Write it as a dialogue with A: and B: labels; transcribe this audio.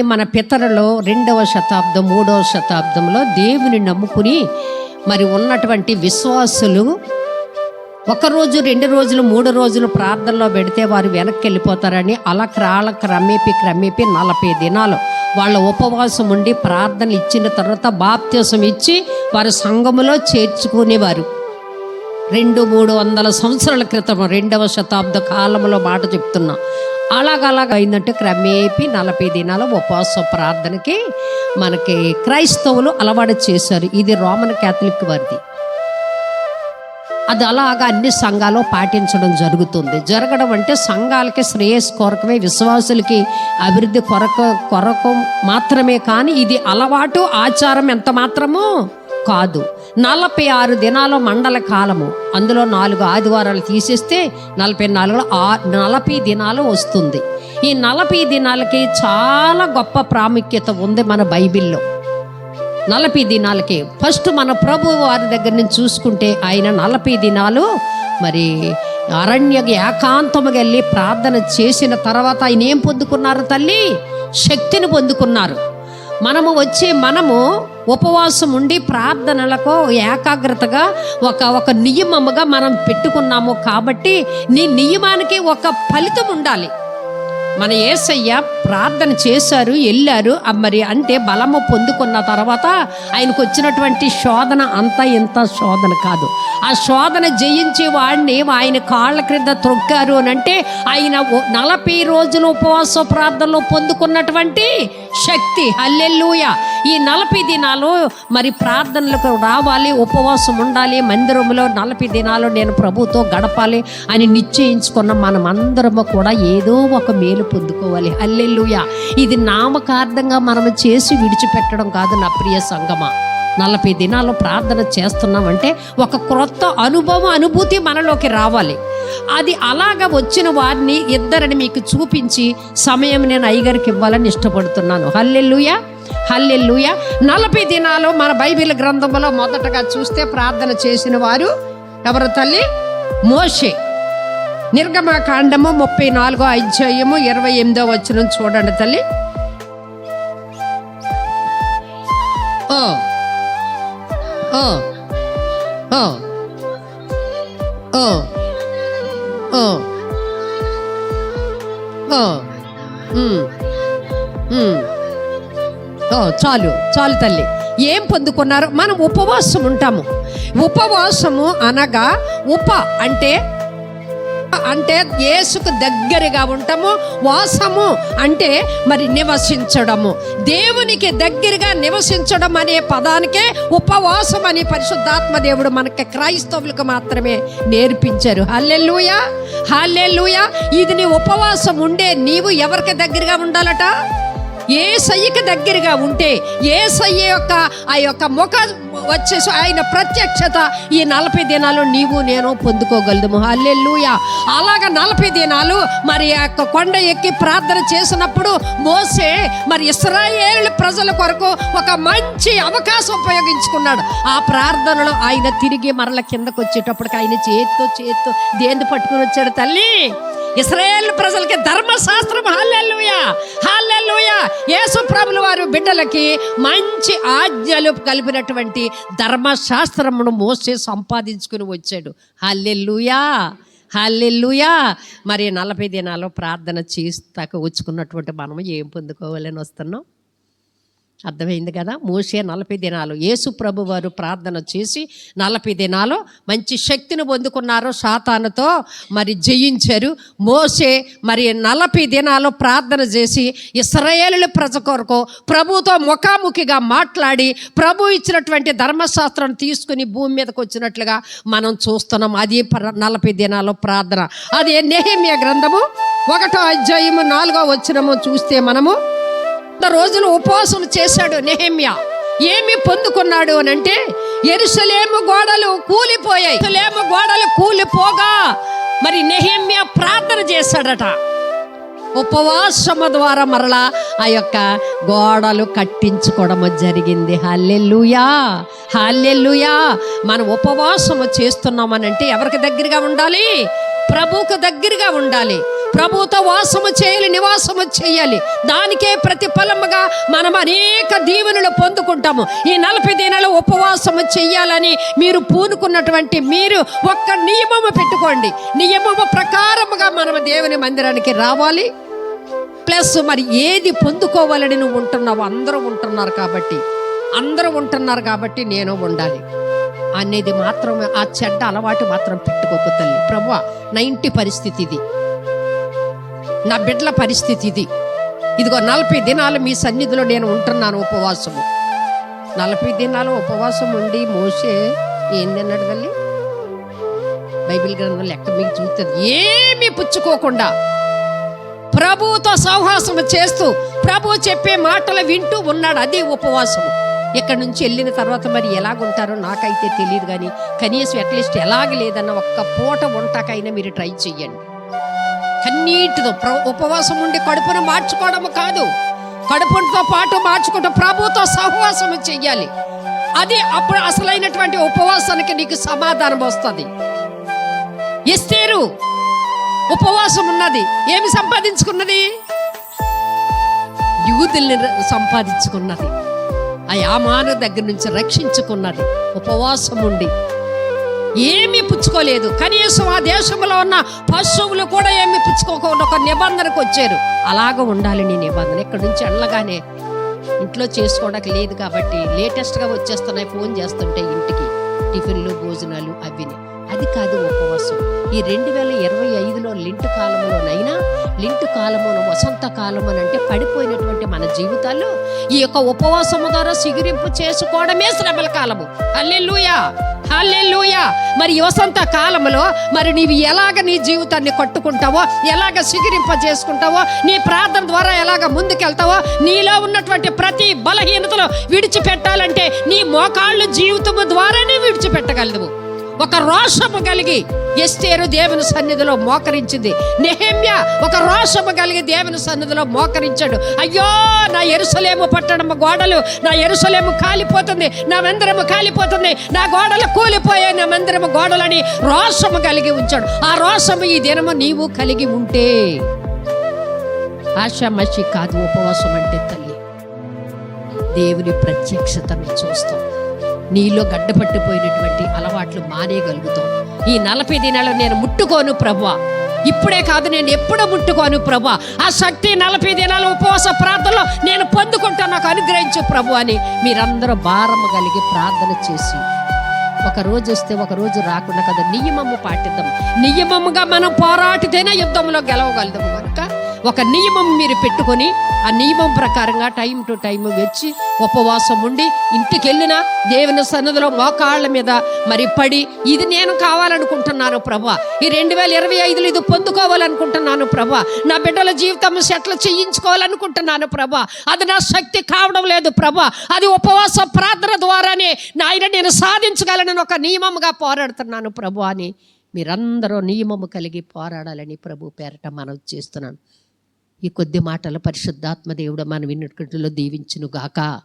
A: కానీ మన పితరులు రెండవ శతాబ్దం మూడవ శతాబ్దంలో దేవుని నమ్ముకుని మరి ఉన్నటువంటి విశ్వాసులు ఒక రోజు రెండు రోజులు మూడు రోజులు ప్రార్థనలో పెడితే వారు వెనక్కి వెళ్ళిపోతారని అలా క్రాళ క్రమేపి క్రమేపి నలభై దినాలు. వాళ్ళ ఉపవాసం ఉండి ప్రార్థన ఇచ్చిన తర్వాత బాప్త్యసం ఇచ్చి వారు సంఘములో చేర్చుకునేవారు. రెండు మూడు వందల సంవత్సరాల క్రితం రెండవ శతాబ్ద కాలంలో మాట చెప్తున్నా. అలాగలాగ అయిందంటే క్రమేపీ నలభై దినాల ఉపవాస ప్రార్థనకి మనకి క్రైస్తవులు అలవాటు చేశారు. ఇది రోమన్ క్యాథలిక్ వారిది. అది అలాగా అన్ని సంఘాలు పాటించడం జరుగుతుంది. జరగడం అంటే సంఘాలకి శ్రేయస్ కొరకమే విశ్వాసులకి అభివృద్ధి కొరకు కొరకు మాత్రమే కానీ ఇది అలవాటు ఆచారం ఎంత మాత్రము కాదు. నలభై ఆరు దినాల మండల కాలము. అందులో నాలుగు ఆదివారాలు తీసేస్తే నలభై నాలుగు ఆ నలభై దినాలు వస్తుంది. ఈ నలభై దినాలకి చాలా గొప్ప ప్రాముఖ్యత ఉంది మన బైబిల్లో. నలభై దినాలకి ఫస్ట్ మన ప్రభు వారి దగ్గర నుంచి చూసుకుంటే ఆయన నలభై దినాలు మరి అరణ్య ఏకాంతముగా వెళ్ళి ప్రార్థన చేసిన తర్వాత ఆయన ఏం పొందుకున్నారు తల్లి? శక్తిని పొందుకున్నారు. మనము వచ్చి మనము ఉపవాసం ఉండి ప్రార్థనలకు ఏకాగ్రతగా ఒక ఒక నియమముగా మనం పెట్టుకున్నాము కాబట్టి నీ నియమానికి ఒక ఫలితం ఉండాలి. మన ఏసయ్య ప్రార్థన చేశారు వెళ్ళారు. మరి అంటే బలము పొందుకున్న తర్వాత ఆయనకు వచ్చినటువంటి శోధన అంతా ఇంత శోధన కాదు. ఆ శోధన జయించి వాడిని ఆయన కాళ్ళ క్రింద త్రొక్కారు అని అంటే ఆయన నలభై రోజులు ఉపవాస ప్రార్థనలో పొందుకున్నటువంటి శక్తి. అల్లెల్లూయ ఈ నలభై దినాలు మరి ప్రార్థనలకు రావాలి ఉపవాసం ఉండాలి మందిరంలో నలభై దినాలు నేను ప్రభుతో గడపాలి అని నిశ్చయించుకున్న మనం అందరము కూడా ఏదో ఒక మేలు పొందుకోవాలి. అల్లెల్లుయ ఇది నామకార్థంగా మనం చేసి విడిచిపెట్టడం కాదు నా ప్రియ సంగమా. నలభై దినాలు ప్రార్థన చేస్తున్నామంటే ఒక క్రొత్త అనుభవం అనుభూతి మనలోకి రావాలి. అది అలాగ వచ్చిన వారిని ఇద్దరిని మీకు చూపించి సమయం నేను అయ్యగారికి ఇవ్వాలని ఇష్టపడుతున్నాను. హల్లెల్లుయ హల్లెల్లుయ నలభై దినాలు మన బైబిల్ గ్రంథంలో మొదటగా చూస్తే ప్రార్థన చేసిన వారు ఎవరు తల్లి? మోషే. నిర్గమకాండము ముప్పై నాలుగో అధ్యాయము ఇరవై ఎనిమిదో వచ్చిన చూడండి తల్లి. ఓ ఓ ఓ ఓ ఓ ఓ చాలు చాలు తల్లి. ఏం పొందుకున్నారు? మనం ఉపవాసం ఉంటాము. ఉపవాసము అనగా ఉప అంటే అంటే యేసుకు దగ్గరగా ఉంటాము వాసము అంటే మరి నివసించడము. దేవునికి దగ్గరగా నివసించడం అనే పదానికే ఉపవాసం అని పరిశుద్ధాత్మ దేవుడు మనకి క్రైస్తవులకు మాత్రమే నేర్పించారు. హల్లెలూయా హల్లెలూయా. ఇది నీ ఉపవాసం ఉండే నీవు ఎవరికి దగ్గరగా ఉండాలట? ఏ సయ్యకి దగ్గరగా ఉంటే ఏ సయ్య యొక్క ఆ యొక్క ముఖ వచ్చేసి ఆయన ప్రత్యక్షత ఈ నలభై దినాలు నీవు నేను పొందుకోగలదు అల్లెల్లుయా అలాగ నలభై దినాలు మరి యొక్క కొండ ఎక్కి ప్రార్థన చేసినప్పుడు మోసే మరి ఇస్రాయేల్ ప్రజల కొరకు ఒక మంచి అవకాశం ఉపయోగించుకున్నాడు. ఆ ప్రార్థనలో ఆయన తిరిగి మరల కిందకు వచ్చేటప్పటికి ఆయన చేత్తో చేత్తో దేంది పట్టుకుని వచ్చాడు తల్లి? ఇస్రాయేల్ ప్రజలకి ధర్మశాస్త్రం. హాల్లెల్లుయా హాల్లెల్లుయా యేసు ప్రభులు వారు బిడ్డలకి మంచి ఆజ్ఞలు కలిపినటువంటి ధర్మశాస్త్రమును మోసే సంపాదించుకుని వచ్చాడు. హల్లెల్లుయా హల్లెల్లుయా మరి నలభై దినాలు ప్రార్థన చేస్తాక వచ్చుకున్నటువంటి మనము ఏం పొందుకోవాలని వస్తున్నాం? అర్థమైంది కదా? మోసే నలభై దినాలు. యేసు ప్రభు వారు ప్రార్థన చేసి నలభై దినాలు మంచి శక్తిని పొందుకున్నారు సాతానుతో మరి జయించారు. మోసే మరి నలభై దినాలు ప్రార్థన చేసి ఇస్రాయేలు ప్రజ కొరకు ప్రభుతో ముఖాముఖిగా మాట్లాడి ప్రభు ఇచ్చినటువంటి ధర్మశాస్త్రం తీసుకుని భూమి మీదకి వచ్చినట్లుగా మనం చూస్తున్నాం. అది ప్ర- నలభై దినాలు ప్రార్థన. అది నెహమ్య గ్రంథము ఒకటో అధ్యాయము నాలుగో వచ్చినము చూస్తే మనము రోజులు ఉపవాసం చేశాడు నెహమ్య. ఏమి పొందుకున్నాడు అని అంటే ఎరుసలేము గోడలు కూలిపోయాయి. ఎరుసలేము గోడలు కూలిపోగా మరి నెహమ్య ప్రార్థన చేశాడట. ఉపవాసము ద్వారా మరలా ఆ యొక్క గోడలు కట్టించుకోవడం జరిగింది. హల్లెల్లుయా హల్లెల్లుయా మనం ఉపవాసము చేస్తున్నామనంటే ఎవరికి దగ్గరగా ఉండాలి? ప్రభువుకు దగ్గరగా ఉండాలి. ప్రభుతో వాసము చేయాలి నివాసము చేయాలి. దానికే ప్రతిఫలముగా మనం అనేక దీవెనలు పొందుకుంటాము. ఈ నలభై దినాలు ఉపవాసము చేయాలని మీరు పూనుకున్నటువంటి మీరు ఒక్క నియమము పెట్టుకోండి. నియమము ప్రకారముగా మనం దేవుని మందిరానికి రావాలి. ప్లస్ మరి ఏది పొందుకోవాలని నువ్వు ఉంటున్నావు అందరూ ఉంటున్నారు కాబట్టి అందరూ ఉంటున్నారు కాబట్టి నేను ఉండాలి. అనేది మాత్రమే ఆ చెడ్డ అలవాటు మాత్రం పెట్టుకోకు తల్లి. ప్రభు నైంటి పరిస్థితి ఇది. నా బిడ్డల పరిస్థితి ఇది. ఇదిగో నలభై దినాలు మీ సన్నిధిలో నేను ఉంటున్నాను ఉపవాసము. నలభై దినాలు ఉపవాసం ఉండి మోసే ఏంది తిన్నాడు తల్లి? బైబిల్ గ్రంథం లెక్క మీకు చూస్తుంది ఏమీ పుచ్చుకోకుండా ప్రభువుతో సౌహాసం చేస్తూ ప్రభు చెప్పే మాటలు వింటూ ఉన్నాడు. అదే ఉపవాసం ఇక్కడ నుంచి వెళ్ళిన తర్వాత మరి ఎలాగుంటారో నాకైతే తెలియదు కానీ కనీసం అట్లీస్ట్ ఎలాగ లేదన్న ఒక్క పూట వంటకైనా మీరు ట్రై చెయ్యండి. అన్నిటితో ప్ర ఉపవాసం ఉండి కడుపును మార్చుకోవడం కాదు. కడుపుతో పాటు మార్చుకుంటూ ప్రభుతో సహవాసం చెయ్యాలి. అది అప్పుడు అసలైనటువంటి ఉపవాసానికి నీకు సమాధానం వస్తుంది. ఎస్తేరు ఉపవాసం ఉన్నది. ఏమి సంపాదించుకున్నది? యూదుల్ని సంపాదించుకున్నది. ఆ యామాను దగ్గర నుంచి రక్షించుకున్నది. ఉపవాసం ఉండి ఏమీ పుచ్చుకోలేదు. కనీసం ఆ దేశంలో ఉన్న పశువులు కూడా ఏమీ పుచ్చుకోకుండా ఒక నిబంధనకు వచ్చారు. అలాగ ఉండాలి నీ నిబంధన. ఇక్కడ నుంచి వెళ్ళగానే ఇంట్లో చేసుకోవడానికి లేదు కాబట్టి లేటెస్ట్గా వచ్చేస్తున్నాయి ఫోన్ చేస్తుంటే ఇంటికి. టిఫిన్లు భోజనాలు అవిని అది కాదు ఉపవాసం. ఈ రెండు వేల ఇరవై ఐదులో లింటు కాలంలోనైనా లింటు కాలమును వసంత కాలం అని అంటే పడిపోయినటువంటి మన జీవితాల్లో ఈ యొక్క ఉపవాసము ద్వారా సిగిరింపు చేసుకోవడమే శ్రమల కాలము. Alleluia hallelujah. మరి వసంత కాలంలో మరి నీవు ఎలాగ నీ జీవితాన్ని కట్టుకుంటావో ఎలాగ శిఖరింప చేసుకుంటావో నీ ప్రార్థన ద్వారా ఎలాగ ముందుకెళ్తావో నీలో ఉన్నటువంటి ప్రతి బలహీనతలో విడిచిపెట్టాలంటే నీ మోకాళ్ళు జీవితము ద్వారానే విడిచిపెట్టగలదు ఒక రోషము కలిగి ఎస్తేరు దేవుని సన్నిధిలో మోకరించింది. నెహమ్య ఒక రోషము కలిగి దేవుని సన్నిధిలో మోకరించాడు. అయ్యో నా ఎరుసలేము పట్టణము గోడలు నా ఎరుసలేము కాలిపోతుంది నా మందిరము కాలిపోతుంది నా గోడలు కూలిపోయాయి నా మందిరము గోడలని రోషము కలిగి ఉంచాడు. ఆ రోషము ఈ దినము నీవు కలిగి ఉంటే ఆశామషి కాదు ఉపవాసం అంటే తల్లి. దేవుని ప్రత్యక్షతను చూస్తాం. నీలో గడ్డపట్టిపోయినటువంటి అలవాట్లు మానేయగలుగుతాం ఈ నలభై దినాలు నేను ముట్టుకోను ప్రభా ఇప్పుడే కాదు నేను ఎప్పుడు ముట్టుకోను ప్రభా ఆ శక్తి నలభై దినాల ఉపవాస ప్రార్థనలో నేను పొందుకుంటాను నాకు అనుగ్రహించు ప్రభు అని మీరందరూ భారము కలిగి ప్రార్థన చేసి ఒక రోజు వస్తే ఒక రోజు రాకుండా కదా నియమము పాటిద్దాం. నియమముగా మనం పోరాటితేనే యుద్ధంలో గెలవగలుగుతాము కనుక ఒక నియమం మీరు పెట్టుకొని ఆ నియమం ప్రకారంగా టైం టు టైం వచ్చి ఉపవాసం ఉండి ఇంటికి వెళ్ళినా దేవుని సన్నదిలో మోకాళ్ళ మీద మరి పడి ఇది నేను కావాలనుకుంటున్నాను ప్రభా. ఈ రెండు వేల ఇరవై ఐదులో ఇది పొందుకోవాలనుకుంటున్నాను ప్రభా. నా బిడ్డల జీవితం సెటిల్ చేయించుకోవాలనుకుంటున్నాను ప్రభా. అది నా శక్తి కావడం లేదు ప్రభా. అది ఉపవాస ప్రార్థన ద్వారానే నాయన నేను సాధించగలను ఒక నియమంగా పోరాడుతున్నాను ప్రభు అని మీరందరూ నియమము కలిగి పోరాడాలని ప్రభు పేరట మనం చేస్తున్నాను. ఈ కొద్ది మాటల పరిశుద్ధాత్మ దేవుడు మనం విన్నట్లో దీవించును గాక